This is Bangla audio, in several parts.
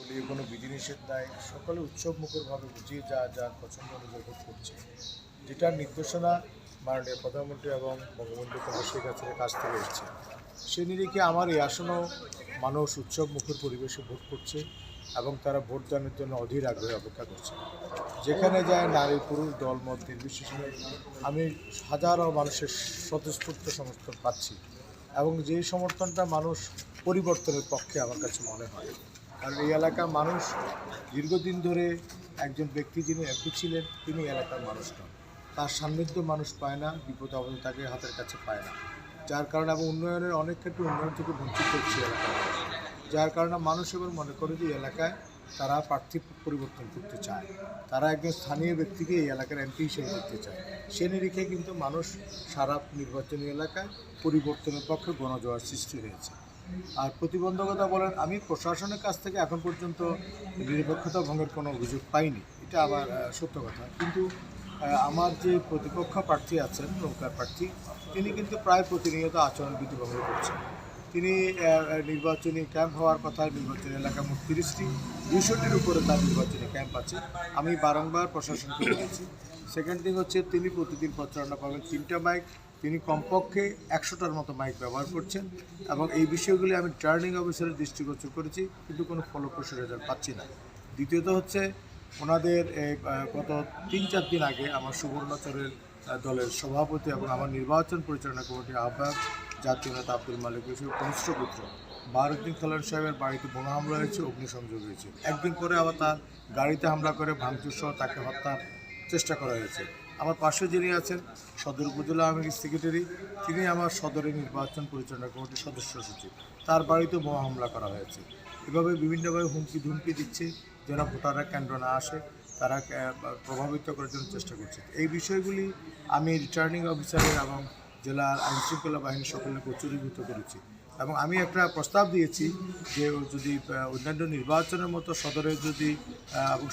বলি কোনো বিধিনিষেধ নাই। সকলে উৎসব মুখরভাবে বুঝিয়ে যা যা পছন্দ অনুযায়ী ভোট করছে। যেটার নির্দেশনা মাননীয় প্রধানমন্ত্রী এবং বঙ্গবন্ধু কন্যা শেখ হাসিনার কাছ থেকে এসেছে। সে নিরিখে আমার এই আসনও মানুষ উৎসব মুখর পরিবেশে ভোট করছে এবং তারা ভোটদানের জন্য অধীর আগ্রহে অপেক্ষা করছে। যেখানে যায় নারী, পুরুষ, দলমত, নির্বিশেষে আমি হাজারো মানুষের স্বতঃস্ফূর্ত সমর্থন পাচ্ছি এবং যেই সমর্থনটা মানুষ পরিবর্তনের পক্ষে আমার কাছে মনে হয়। কারণ এই এলাকার মানুষ দীর্ঘদিন ধরে একজন ব্যক্তি যিনি এমপি ছিলেন, তিনি এলাকার মানুষ নন। তার সান্নিধ্য মানুষ পায় না, বিপদ আপদে তাকে হাতের কাছে পায় না। যার কারণে এবং উন্নয়নের অনেক ক্ষেত্রে উন্নয়ন থেকে বঞ্চিত হচ্ছে এলাকার যার কারণে মানুষ এবার মনে করে যে এলাকায় তারা প্রার্থী পরিবর্তন করতে চায়। তারা একজন স্থানীয় ব্যক্তিকে এই এলাকার এমপি হিসেবে দেখতে চায়। সে নিরিখে কিন্তু মানুষ সারা নির্বাচনী এলাকায় পরিবর্তনের পক্ষে গণজোয়ার সৃষ্টি হয়েছে। আর প্রতিবন্ধকতা বলেন, আমি প্রশাসনের কাছ থেকে এখন পর্যন্ত নিরপেক্ষতা ভঙ্গের কোনো অভিযোগ পাইনি। এটা আবার সত্য কথা। কিন্তু আমার যে প্রতিপক্ষ প্রার্থী আছেন, নৌকার প্রার্থী, তিনি কিন্তু প্রায় প্রতিনিয়ত আচরণবিধি ভঙ্গ করছেন। তিনি নির্বাচনী ক্যাম্প হওয়ার কথা, নির্বাচনী এলাকা মোট তিরিশটি। দুইশোটির উপরে তার নির্বাচনী ক্যাম্প আছে। আমি বারংবার প্রশাসনকে বলেছি। সেকেন্ড থিং হচ্ছে তিনি প্রতিদিন প্রচারণা পাবেন তিনটা মাইক। তিনি কমপক্ষে একশোটার মতো মাইক ব্যবহার করছেন এবং এই বিষয়গুলি আমি টার্নিং অফিসারের দৃষ্টিগোচর করেছি, কিন্তু কোনো ফলপ্রসূ রেজাল্ট পাচ্ছি না। দ্বিতীয়ত হচ্ছে, ওনাদের গত তিন চার দিন আগে আমার সুবর্ণচরের দলের সভাপতি এবং আমার নির্বাচন পরিচালনা কমিটির আহ্বায়ক জাতীয় নেতা আব্দুল মালিক ইউসুফ কনিষ্ঠ পুত্র। বারুদ্দিন খালান সাহেবের বাড়িতে বোমা হামলা হয়েছে, অগ্নিসংযোগ হয়েছে। একদিন পরে আবার তার গাড়িতে হামলা করে ভাঙচুর সহ তাকে হত্যার চেষ্টা করা হয়েছে। আমার পাশে যিনি আছেন সদর উপজেলা আওয়ামী সেক্রেটারি তিনি আমার সদরের নির্বাচন পরিচালনা কমিটির সদস্য সচিব। তার বাড়িতে বোমা হামলা করা হয়েছে। এভাবে বিভিন্নভাবে হুমকি ধুমকি দিচ্ছে যেন ভোটাররা কেন্দ্র না আসে, তারা প্রভাবিত করার জন্য চেষ্টা করছে। এই বিষয়গুলি আমি রিটার্নিং অফিসারের এবং জেলার আইনশৃঙ্খলা বাহিনী সকলে প্রচুরীভূত করেছি। এবং আমি একটা প্রস্তাব দিয়েছি যে যদি অন্যান্য নির্বাচনের মতো সদরে যদি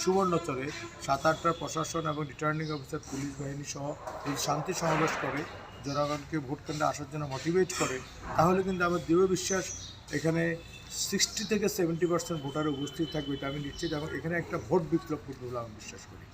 সুবর্ণচরে সাত আটটা প্রশাসন এবং রিটার্নিং অফিসার পুলিশ বাহিনী সহ এই শান্তি সমাবেশ করে, জনগণকে ভোট কেন্দ্রে আসার জন্য মোটিভেট করে, তাহলে কিন্তু আমার দৃঢ় বিশ্বাস এখানে সিক্সটি থেকে সেভেন্টি পার্সেন্ট ভোটার উপস্থিত থাকবে এটা আমি নিশ্চিত এবং এখানে একটা ভোট বিপ্লব করবে বলে আমি বিশ্বাস করি।